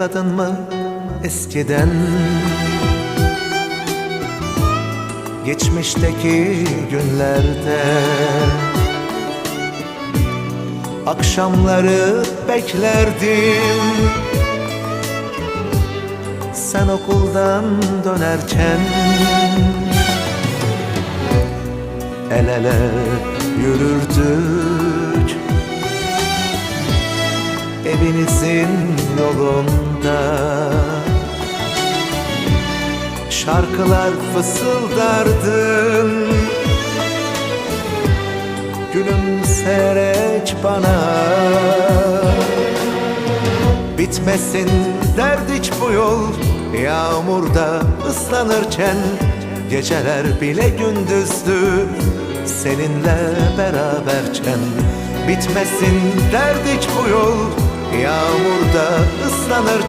Hatırladın mı eskiden? Geçmişteki günlerde Akşamları beklerdim. Sen okuldan dönerken El ele yürürdük evinizin yolunda. Şarkılar fısıldardın Gülümseyerek bana. Bitmesin dert hiç bu yol. Yağmurda ıslanırken Geceler bile gündüzdü. Seninle beraberken Bitmesin dert hiç bu yol Yağmurda ıslanır